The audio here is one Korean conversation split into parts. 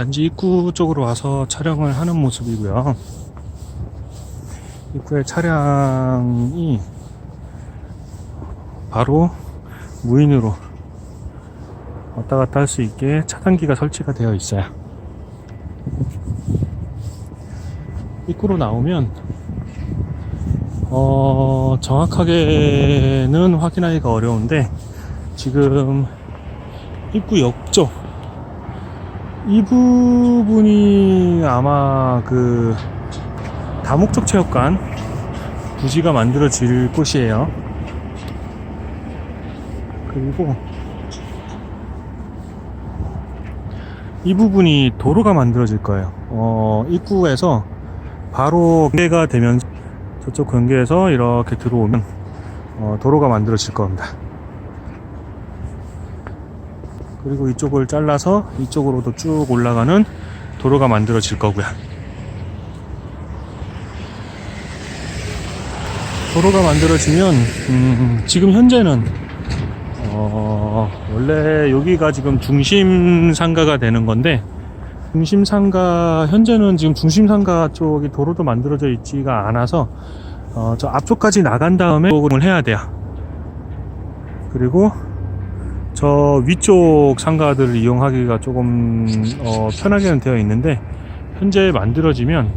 단지 입구 쪽으로 와서 촬영을 하는 모습이고요. 입구에 차량이 바로 무인으로 왔다 갔다 할 수 있게 차단기가 설치가 되어 있어요. 입구로 나오면 어, 정확하게는 확인하기가 어려운데 지금 입구 옆쪽 이 부분이 아마 그 다목적 체육관 부지가 만들어질 곳이에요. 그리고 이 부분이 도로가 만들어질 거예요. 어, 입구에서 바로 경계가 되면 저쪽 경계에서 이렇게 들어오면 어, 도로가 만들어질 겁니다. 그리고 이쪽을 잘라서 이쪽으로도 쭉 올라가는 도로가 만들어질 거고요. 도로가 만들어지면 음, 지금 현재는 어, 원래 여기가 지금 중심 상가가 되는 건데 중심 상가 현재는 지금 중심 상가 쪽이 도로도 만들어져 있지가 않아서 어, 저 앞쪽까지 나간 다음에 녹음을 해야 돼요. 그리고 저 위쪽 상가들을 이용하기가 조금 어, 편하게는 되어 있는데 현재 만들어지면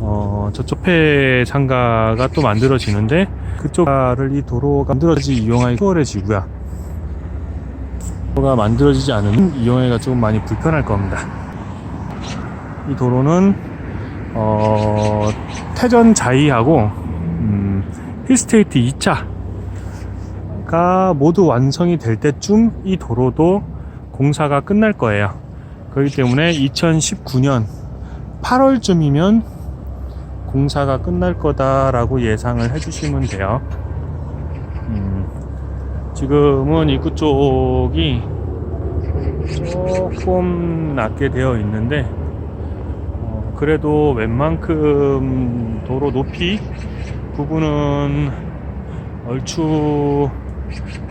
어, 저쪽 폐 상가가 또 만들어지는데 그쪽을 이 도로가 만들어지 이용하기 수월해지고요. 도로가 만들어지지 않으면 이용하기가 조금 많이 불편할 겁니다. 이 도로는 어, 태전 자이하고 음, 힐스테이트 2차 가 모두 완성이 될 때쯤 이 도로도 공사가 끝날 거예요. 그렇기 때문에 2019년 8월쯤이면 공사가 끝날 거다라고 예상을 해주시면 돼요. 음, 지금은 입구 쪽이 조금 낮게 되어 있는데 어, 그래도 웬만큼 도로 높이 부분은 얼추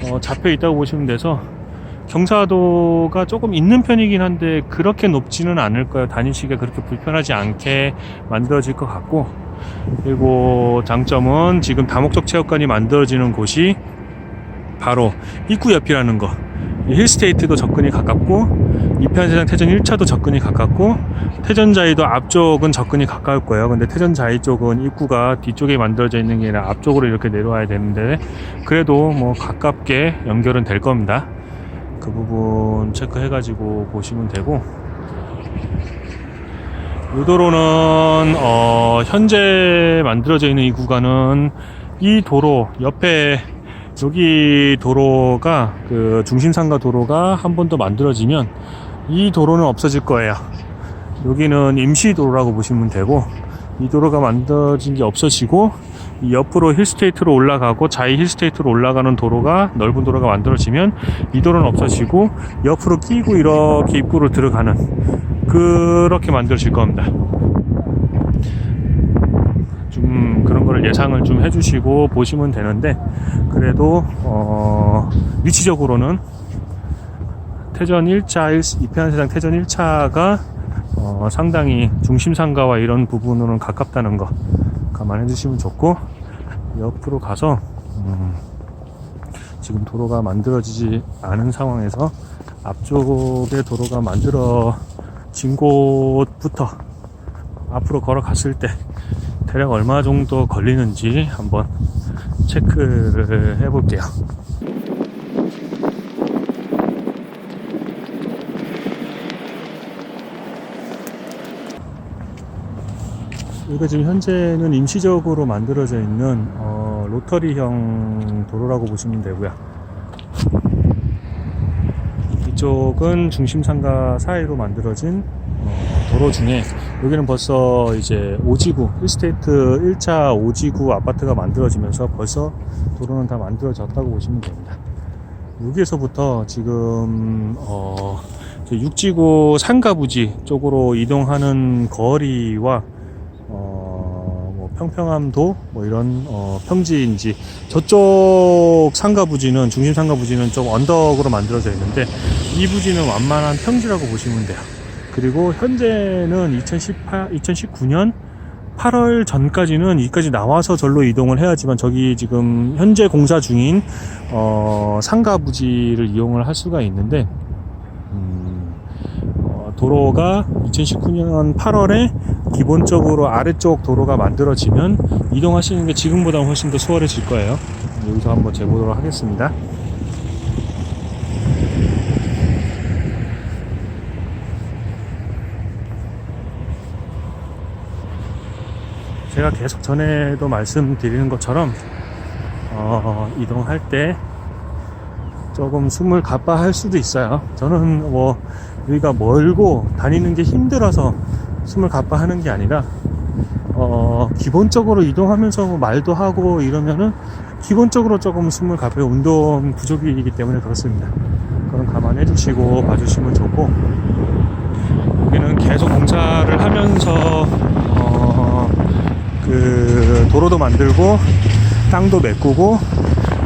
어, 잡혀 있다고 보시면 돼서 경사도가 조금 있는 편이긴 한데 그렇게 높지는 않을 거예요. 다니시기가 그렇게 불편하지 않게 만들어질 것 같고 그리고 장점은 지금 다목적 체육관이 만들어지는 곳이 바로 입구 옆이라는 거. 이 힐스테이트도 접근이 가깝고 이편세상 태전 1차도 접근이 가깝고 태전자이도 앞쪽은 접근이 가까울 거예요. 근데 태전자이 쪽은 입구가 뒤쪽에 만들어져 있는 게 아니라 앞쪽으로 이렇게 내려와야 되는데 그래도 뭐 가깝게 연결은 될 겁니다. 그 부분 체크해 가지고 보시면 되고 이 도로는 어, 현재 만들어져 있는 이 구간은 이 도로 옆에 여기 도로가 그 중심상가 도로가 한 번 더 만들어지면 이 도로는 없어질 거예요. 여기는 임시 도로라고 보시면 되고 이 도로가 만들어진 게 없어지고 이 옆으로 힐스테이트로 올라가고 자이 힐스테이트로 올라가는 도로가 넓은 도로가 만들어지면 이 도로는 없어지고 옆으로 끼고 이렇게 입구로 들어가는 그렇게 만들어질 겁니다. 좀 그런 거를 예상을 좀 해주시고 보시면 되는데 그래도 어, 위치적으로는 태전 1차 2편 세상 태전 1차가 어, 상당히 중심 상가와 이런 부분으로는 가깝다는 거 감안해 주시면 좋고 옆으로 가서 음, 지금 도로가 만들어지지 않은 상황에서 앞쪽에 도로가 만들어진 곳부터 앞으로 걸어갔을 때 대략 얼마 정도 걸리는지 한번 체크를 해 볼게요. 이거 지금 현재는 임시적으로 만들어져 있는 어, 로터리형 도로라고 보시면 되고요. 이쪽은 중심상가 사이로 만들어진 어, 도로 중에 여기는 벌써 이제 오지구 힐스테이트 1차 오지구 아파트가 만들어지면서 벌써 도로는 다 만들어졌다고 보시면 됩니다. 여기에서부터 지금 어, 이제 육지구 상가부지 쪽으로 이동하는 거리와 어, 뭐 평평함도 뭐 이런 어, 평지인지 저쪽 상가 부지는 중심 상가 부지는 좀 언덕으로 만들어져 있는데 이 부지는 완만한 평지라고 보시면 돼요. 그리고 현재는 2018, 2019년 8월 전까지는 여기까지 나와서 절로 이동을 해야지만 저기 지금 현재 공사 중인 어, 상가 부지를 이용을 할 수가 있는데 음, 어, 도로가 2019년 8월에 기본적으로 아래쪽 도로가 만들어지면 이동하시는 게 지금보다 훨씬 더 수월해질 거예요. 여기서 한번 재보도록 하겠습니다. 제가 계속 전에도 말씀드리는 것처럼 어, 이동할 때 조금 숨을 가빠할 수도 있어요. 저는 뭐 여기가 멀고 다니는 게 힘들어서 숨을 가빠하는 게 아니라 어, 기본적으로 이동하면서 뭐 말도 하고 이러면은 기본적으로 조금 숨을 가빠요. 운동 부족이기 때문에 그렇습니다. 그건 감안해 주시고 봐주시면 좋고 여기는 계속 공사를 하면서 어, 그 도로도 만들고 땅도 메꾸고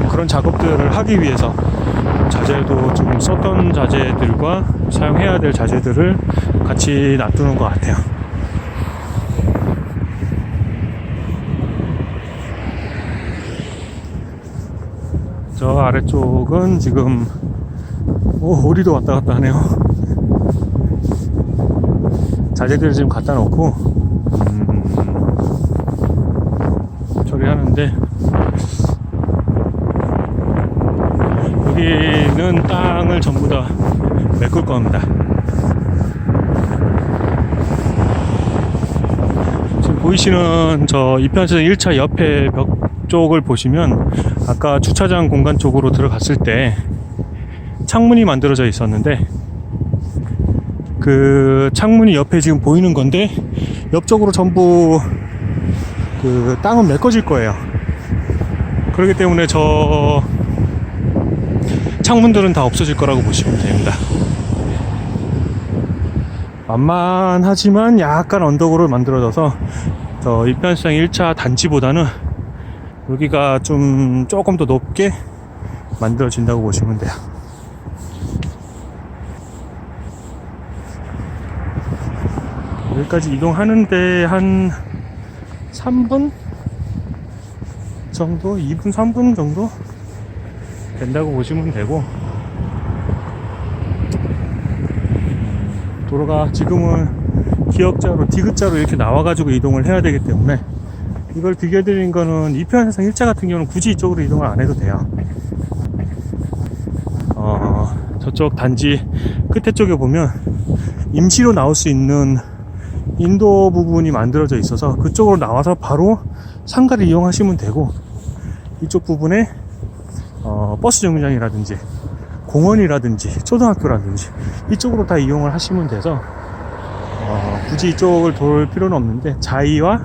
그런 작업들을 하기 위해서 자재도 좀 썼던 자재들과 사용해야 될 자재들을 같이 놔두는 것 같아요. 저 아래쪽은 지금 오, 오리도 왔다 갔다 하네요. 자재들을 지금 갖다 놓고 음, 처리하는데 여기는 땅을 전부 다 메꿀 겁니다. 지금 보이시는 저 이편선 1차 옆에 벽 쪽을 보시면 아까 주차장 공간 쪽으로 들어갔을 때 창문이 만들어져 있었는데 그 창문이 옆에 지금 보이는 건데 옆쪽으로 전부 그 땅은 메꿔질 거예요. 그렇기 때문에 저 창문들은 다 없어질 거라고 보시면 됩니다. 만만하지만 약간 언덕으로 만들어져서 저 입변성 1차 단지보다는 여기가 좀 조금 더 높게 만들어진다고 보시면 돼요. 여기까지 이동하는데 한 3분 정도? 2분, 3분 정도 된다고 보시면 되고 도로가 지금은 기역자로 디귿자로 이렇게 나와가지고 이동을 해야 되기 때문에 이걸 비교해드린 거는 이편에서 1차 같은 경우는 굳이 이쪽으로 이동을 안 해도 돼요. 어, 저쪽 단지 끝에 쪽에 보면 임시로 나올 수 있는 인도 부분이 만들어져 있어서 그쪽으로 나와서 바로 상가를 이용하시면 되고 이쪽 부분에 어, 버스 정류장이라든지 공원이라든지 초등학교라든지 이쪽으로 다 이용을 하시면 돼서 어, 굳이 이쪽을 돌 필요는 없는데 자이와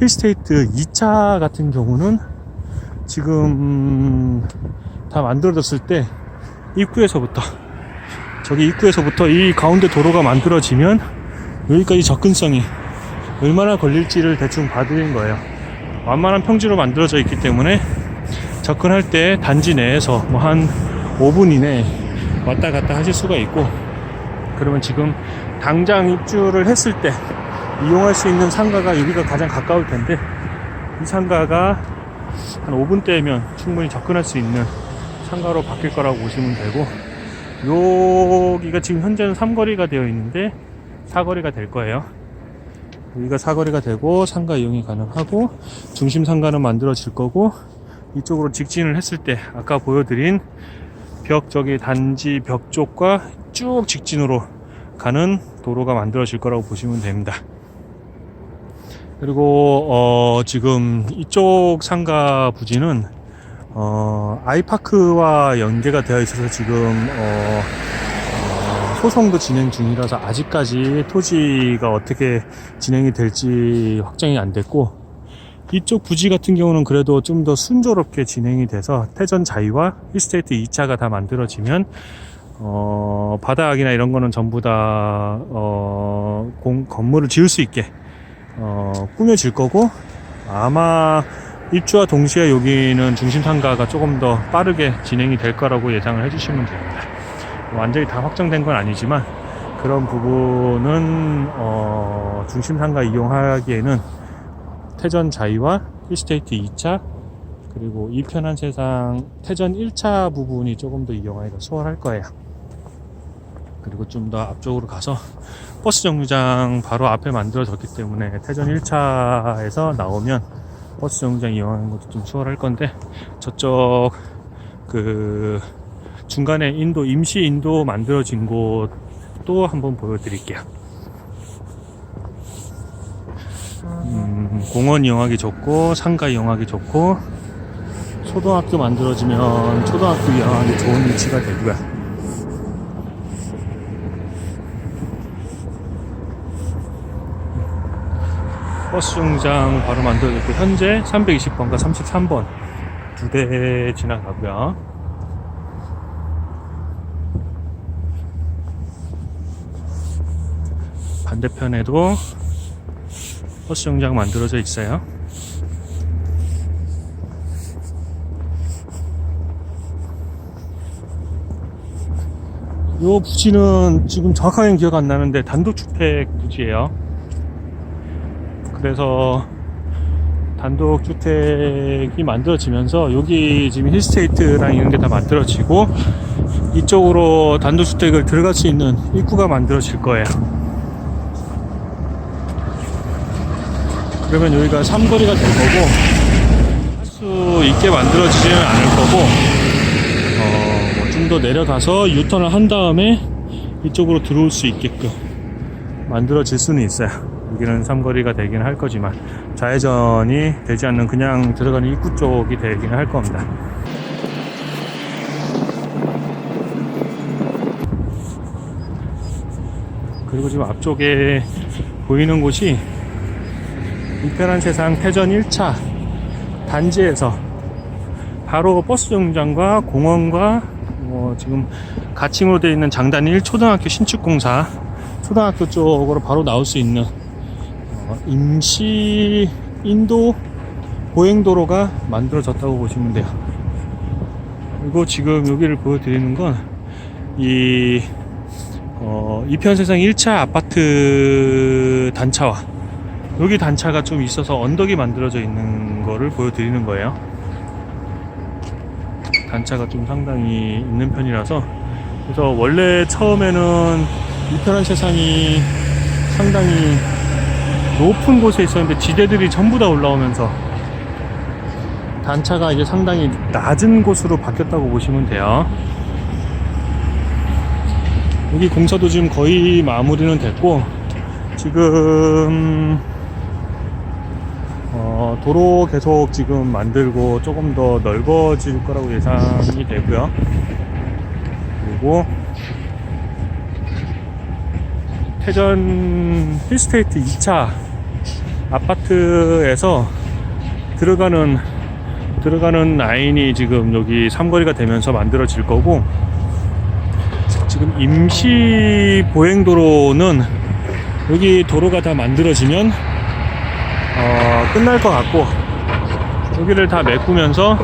힐스테이트 2차 같은 경우는 지금 음, 다 만들어졌을 때 입구에서부터 저기 입구에서부터 이 가운데 도로가 만들어지면 여기까지 접근성이 얼마나 걸릴지를 대충 봐드린 거예요. 완만한 평지로 만들어져 있기 때문에 접근할 때 단지 내에서 뭐한 5분 이내에 왔다 갔다 하실 수가 있고 그러면 지금 당장 입주를 했을 때 이용할 수 있는 상가가 여기가 가장 가까울 텐데 이 상가가 한 5분대면 충분히 접근할 수 있는 상가로 바뀔 거라고 보시면 되고 여기가 지금 현재는 3거리가 되어 있는데 사거리가 될 거예요. 여기가 사거리가 되고 상가 이용이 가능하고 중심 상가는 만들어질 거고 이쪽으로 직진을 했을 때 아까 보여드린 벽 저기 단지 벽 쪽과 쭉 직진으로 가는 도로가 만들어질 거라고 보시면 됩니다. 그리고 어 지금 이쪽 상가 부지는 어 아이파크와 연계가 되어 있어서 지금 어 소송도 진행 중이라서 아직까지 토지가 어떻게 진행이 될지 확정이 안 됐고 이쪽 부지 같은 경우는 그래도 좀 더 순조롭게 진행이 돼서 태전 자이와 힐스테이트 2차가 다 만들어지면 어, 바닥이나 이런 거는 전부 다 어, 공, 건물을 지을 수 있게 어, 꾸며질 거고 아마 입주와 동시에 여기는 중심 상가가 조금 더 빠르게 진행이 될 거라고 예상을 해주시면 됩니다. 완전히 다 확정된 건 아니지만 그런 부분은 어, 중심 상가 이용하기에는 태전 자이와 힐스테이트 2차 그리고 이 편한 세상 태전 1차 부분이 조금 더 이용하기가 수월할 거예요. 그리고 좀 더 앞쪽으로 가서 버스 정류장 바로 앞에 만들어졌기 때문에 태전 1차에서 나오면 버스 정류장 이용하는 것도 좀 수월할 건데 저쪽 그 중간에 인도 임시 인도 만들어진 곳도 한번 보여드릴게요. 음, 공원 이용하기 좋고 상가 이용하기 좋고 초등학교 만들어지면 초등학교 이용하기 좋은 위치가 되고요. 버스 정류장 바로 만들어졌고 현재 320번과 33번 두 대 지나가고요. 반대편에도 버스 정류장 만들어져 있어요. 요 부지는 지금 정확하게 기억 안 나는데 단독주택 부지예요. 그래서 단독주택이 만들어지면서 여기 지금 힐스테이트랑 이런 게 다 만들어지고 이쪽으로 단독주택을 들어갈 수 있는 입구가 만들어질 거예요. 그러면 여기가 삼거리가 될 거고 할 수 있게 만들어지지는 않을 거고 어, 뭐 좀 더 내려가서 유턴을 한 다음에 이쪽으로 들어올 수 있게끔 만들어질 수는 있어요. 여기는 삼거리가 되긴 할 거지만 좌회전이 되지 않는 그냥 들어가는 입구 쪽이 되긴 할 겁니다. 그리고 지금 앞쪽에 보이는 곳이 이편한 세상 태전 1차 단지에서 바로 버스 정류장과 공원과 뭐 지금 가칭으로 되어 있는 장단 1 초등학교 신축 공사 초등학교 쪽으로 바로 나올 수 있는 어, 임시 인도 보행도로가 만들어졌다고 보시면 돼요. 그리고 지금 여기를 보여드리는 건이 어, 이편세상 1차 아파트 단차와 여기 단차가 좀 있어서 언덕이 만들어져 있는 거를 보여드리는 거예요. 단차가 좀 상당히 있는 편이라서 그래서 원래 처음에는 이편한 세상이 상당히 높은 곳에 있었는데 지대들이 전부 다 올라오면서 단차가 이제 상당히 낮은 곳으로 바뀌었다고 보시면 돼요. 여기 공사도 지금 거의 마무리는 됐고 지금 어, 도로 계속 지금 만들고 조금 더 넓어질 거라고 예상이 되고요. 그리고 태전 힐스테이트 2차 아파트에서 들어가는 들어가는 라인이 지금 여기 삼거리가 되면서 만들어질 거고 지금 임시 보행도로는 여기 도로가 다 만들어지면 어, 끝날 것 같고 여기를 다 메꾸면서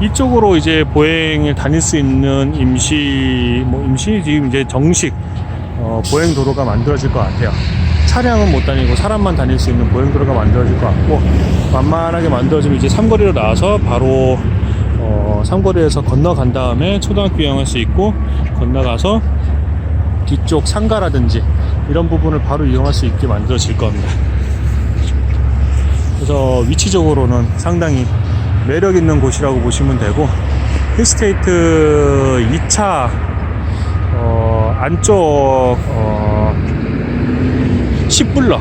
이쪽으로 이제 보행을 다닐 수 있는 임시 뭐 임시 지금 이제 정식 어, 보행 도로가 만들어질 것 같아요. 차량은 못 다니고 사람만 다닐 수 있는 보행 도로가 만들어질 것 같고 만만하게 만들어지면 이제 삼거리로 나와서 바로 어, 삼거리에서 건너간 다음에 초등학교 이용할 수 있고 건너가서 뒤쪽 상가라든지 이런 부분을 바로 이용할 수 있게 만들어질 겁니다. 그래서 위치적으로는 상당히 매력 있는 곳이라고 보시면 되고 힐스테이트 2차 어, 안쪽 어, 10블럭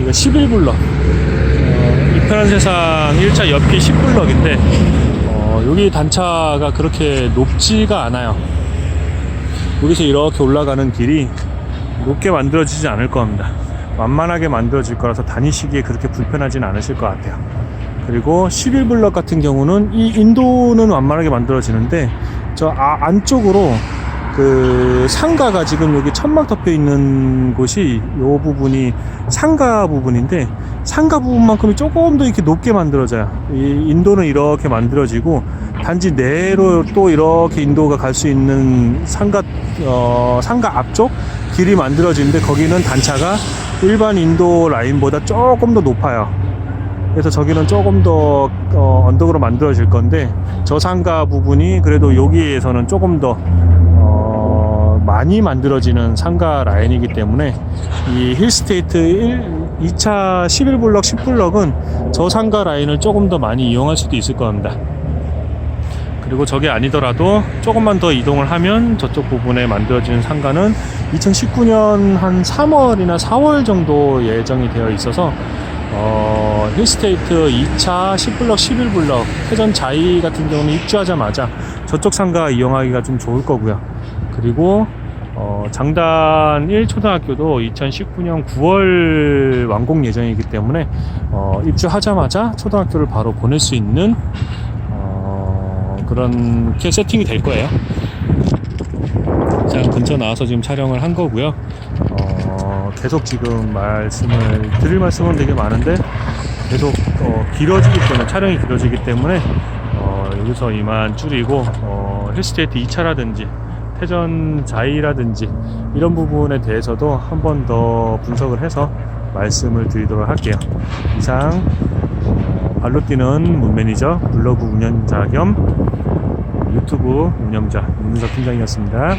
이거 11블럭. 어, 이편한 세상 1차 옆이 10블럭인데 어, 여기 단차가 그렇게 높지가 않아요. 여기서 이렇게 올라가는 길이 높게 만들어지지 않을 겁니다 완만하게 만들어질 거라서 다니시기에 그렇게 불편하진 않으실 것 같아요. 그리고 11블럭 같은 경우는 이 인도는 완만하게 만들어지는데 저 아- 안쪽으로 그 상가가 지금 여기 천막 덮여 있는 곳이 요 부분이 상가 부분인데 상가 부분만큼이 조금 더 이렇게 높게 만들어져요. 이 인도는 이렇게 만들어지고 단지 내로 또 이렇게 인도가 갈 수 있는 상가 어, 상가 앞쪽 길이 만들어지는데 거기는 단차가 일반 인도 라인보다 조금 더 높아요. 그래서 저기는 조금 더 어, 언덕으로 만들어질 건데 저 상가 부분이 그래도 여기에서는 조금 더 어, 많이 만들어지는 상가 라인이기 때문에 이 힐스테이트 1, 2차 11블럭 10블럭은 저 상가 라인을 조금 더 많이 이용할 수도 있을 겁니다. 그리고 저게 아니더라도 조금만 더 이동을 하면 저쪽 부분에 만들어지는 상가는 2019년 한 3월이나 4월 정도 예정이 되어 있어서 어, 힐스테이트 2차 10블럭 11블럭 회전 자이 같은 경우는 입주하자마자 저쪽 상가 이용하기가 좀 좋을 거고요. 그리고 어, 장단 1초등학교도 2019년 9월 완공 예정이기 때문에 어, 입주하자마자 초등학교를 바로 보낼 수 있는 어, 그렇게 세팅이 될 거예요. 장 근처 나와서 지금 촬영을 한 거고요. 어, 계속 지금 말씀을 드릴 말씀은 되게 많은데 계속 어, 길어지기 때문에 촬영이 길어지기 때문에 어, 여기서 이만 줄이고 어, 힐스테이트 2차라든지 회전 자이라든지 이런 부분에 대해서도 한 번 더 분석을 해서 말씀을 드리도록 할게요. 이상 어, 발로 뛰는 문매니저 블로그 운영자 겸 유튜브 운영자 윤석 팀장이었습니다.